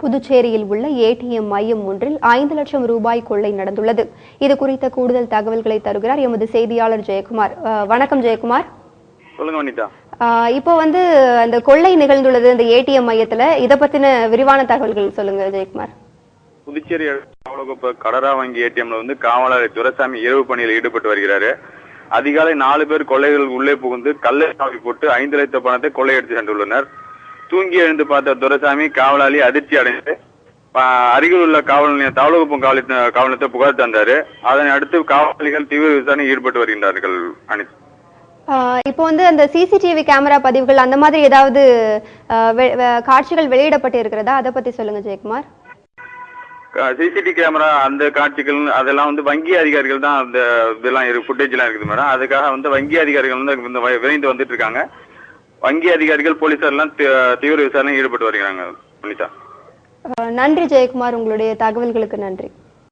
புதுச்சேரியில் உள்ள ஏடிஎம் மையம் ஒன்றில் ஐந்து லட்சம் ரூபாய் கொள்ளை நடந்துள்ளது. இது குறித்த கூடுதல் தகவல்களை தருகிறார் எமது செய்தியாளர் ஜெயக்குமார். வணக்கம் ஜெயக்குமார். சொல்லுங்க வனிதா. இப்போ வந்து அந்த கொள்ளை நிகழ்ந்துள்ளது இந்த ஏடிஎம் மையத்துல. இதை பத்தின விரிவான தகவல்கள் சொல்லுங்க ஜெயக்குமார். புதுச்சேரி அலுவலக கடரா வங்கி ஏடிஎம்ல வந்து காவலர் துரைசாமி இரவு பணியில் ஈடுபட்டு வருகிறாரு. அதிகாலை நாலு பேர் கொள்ளைகள் உள்ளே புகுந்து கல்லை சாவி போட்டு ஐந்து லட்ச பணத்தை கொள்ளையடித்து சென்றுள்ளனர். தூங்கி எழுந்து பார்த்த துரைசாமி காவலாளி அதிர்ச்சி அடைந்து அருகில் உள்ள காவல் நிலையம் தவளகுப்பம் காவல் காவல் நிலையத்தை புகார் தந்தாரு. அதனை அடுத்து காவலாளிகள் தீவிர விசாரணை ஈடுபட்டு வருகின்றார்கள் அனித் இப்போ வந்து அந்த சிசிடிவி கேமரா பதிவுகள் அந்த மாதிரி ஏதாவது காட்சிகள் வெளியிடப்பட்டு இருக்கிறதா? அதை பத்தி சொல்லுங்க ஜெயக்குமார். சிசிடி கேமரா அந்த காட்சிகள் அதெல்லாம் வந்து வங்கி அதிகாரிகள் தான் அந்த இதெல்லாம் ஃபுட்டேஜ் எல்லாம் இருக்குது மேடம். அதுக்காக வந்து வங்கி அதிகாரிகள் வந்து விரைந்து வந்துட்டு இருக்காங்க. வங்கி அதிகாரிகள் போலீசார் எல்லாம் தீவிர விசாரணை ஈடுபட்டு வருகிறாங்க புனிதா. நன்றி ஜெயக்குமார். உங்களுடைய தகவல்களுக்கு நன்றி.